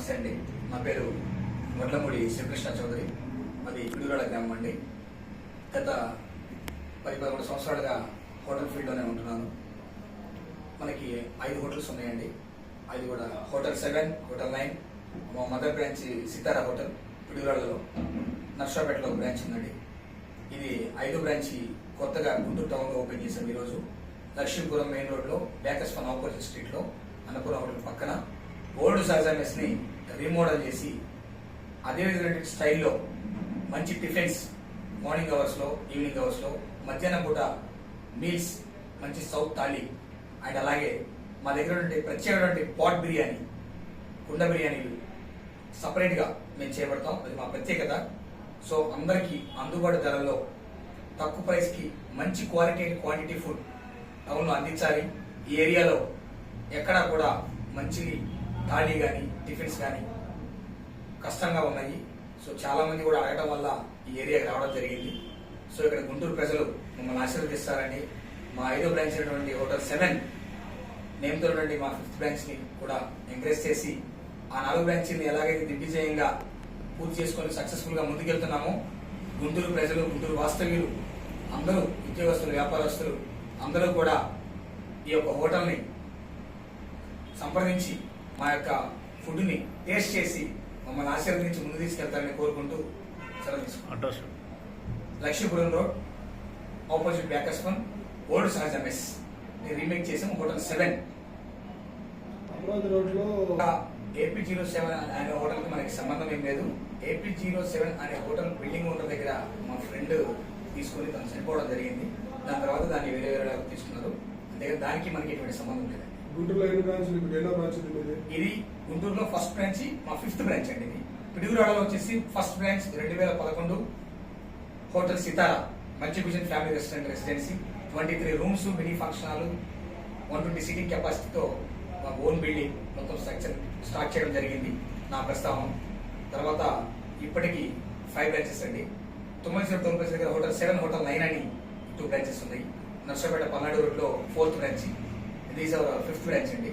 నమస్తే అండి. నా పేరు మొట్లమూడి శ్రీకృష్ణ చౌదరి. మాది పిడుగురాళ్ళ గ్రామం అండి. గత పది పదమూడు సంవత్సరాలుగా హోటల్ ఫీల్డ్లోనే ఉంటున్నాను. మనకి ఐదు హోటల్స్ ఉన్నాయండి. అది కూడా హోటల్ సెవెన్ హోటల్ నైన్ మా మదర్ బ్రాంచ్ సితారా హోటల్ పిడుగురాళ్ళలో నర్సాపేటలో బ్రాంచ్ ఉందండి. ఇది ఐదు బ్రాంచ్ కొత్తగా గుంటూరు టౌన్లో ఓపెన్ చేశాం ఈరోజు. లక్ష్మీపురం మెయిన్ రోడ్లో బ్యాకర్స్ ఫన్ ఆపోజిట్ స్ట్రీట్లో అన్నపురం హోటల్ పక్కన ఓల్డ్ సాజా రీమోడల్ చేసి అదే విధమైన స్టైల్లో మంచి టిఫిన్స్ మార్నింగ్ అవర్స్లో ఈవినింగ్ అవర్స్లో మధ్యాహ్నం పూట మీల్స్ మంచి సౌత్ థాళీ అండ్ అలాగే మా దగ్గర ఉండే ప్రత్యేకమైనటువంటి పాట్ బిర్యానీ కుండ బిర్యానీలు సపరేట్గా మేము చేపడతాం అది మా ప్రత్యేకత. సో అందరికీ అందుబాటు ధరలో తక్కువ ప్రైస్కి మంచి క్వాలిటీ అండ్ క్వాంటిటీ ఫుడ్ టౌన్లో అందించాలి. ఈ ఏరియాలో ఎక్కడా కూడా మంచి థాలీ కానీ టిఫిన్స్ కానీ కష్టంగా ఉన్నాయి. సో చాలామంది కూడా అడగటం వల్ల ఈ ఏరియాకి రావడం జరిగింది. సో ఇక్కడ గుంటూరు ప్రజలు మమ్మల్ని ఆశీర్వదిస్తారని మా ఐదో బ్రాంచ్ అయినటువంటి హోటల్ సెవెన్ నేమ్తో ఉన్నటువంటి మా ఫిఫ్త్ బ్రాంచ్ని కూడా ఎంకరేజ్ చేసి ఆ నాలుగు బ్రాంచ్ని ఎలాగైతే దిగ్విజయంగా పూర్తి చేసుకొని సక్సెస్ఫుల్గా ముందుకెళ్తున్నామో గుంటూరు ప్రజలు గుంటూరు వాస్తవ్యులు అందరూ ఉద్యోగస్తులు వ్యాపారస్తులు అందరూ కూడా ఈ యొక్క హోటల్ని సంప్రదించి మా యొక్క ఫుడ్ని టేస్ట్ చేసి మమ్మల్ని ఆశీర్వదించి ముందు తీసుకెళ్తారని కోరుకుంటూ సెలవు Lakshmipuram road opposite bakers one old Sahaja mess నేను రీమేక్ చేసాము హోటల్ సెవెన్. రోడ్లో ఏపీ జీరో సెవెన్ అనే హోటల్కి మనకి సంబంధం ఏం లేదు. ఏపీ జీరో సెవెన్ అనే హోటల్ బిల్డింగ్ ఉన్న దగ్గర మా ఫ్రెండ్ తీసుకొని తను చనిపోవడం జరిగింది. దాని తర్వాత దాన్ని వేరే వేరే తీసుకున్నారు. అందుకని దానికి మనకి ఎటువంటి సంబంధం లేదండి. గుంటూరులో ఎన్ని బ్రాంచ్లు ఇప్పుడు ఎన్నో బ్రాంచ్ ఉండేది ఇది గుంటూరులో ఫస్ట్ బ్రాంచ్ మా ఫిఫ్త్ బ్రాంచ్ అండి ఇది. పిడుగురాడలో వచ్చేసి ఫస్ట్ బ్రాంచ్ రెండు వేల పదకొండు. హోటల్ సితారా మంచి family restaurant residency. Twenty three rooms mini function hall one twenty seating కెపాసిటీతో మా ఓన్ బిల్డింగ్ మొత్తం స్ట్రక్చర్ స్టార్ట్ చేయడం జరిగింది నా ప్రస్తావన తర్వాత ఇప్పటికీ ఫైవ్ బ్రాంచెస్ అండి. తొమ్మిది సార్ తొమ్మిది దగ్గర హోటల్ సెవెన్ హోటల్ నైన్ అని టూ బ్రాంచెస్ ఉన్నాయి. నర్సపేట పల్నాడు రోడ్లో ఫోర్త్ బ్రాంచ్ ఇది ఈజ్ అవర్ ఫిఫ్త్ బ్రాంచ్ అండి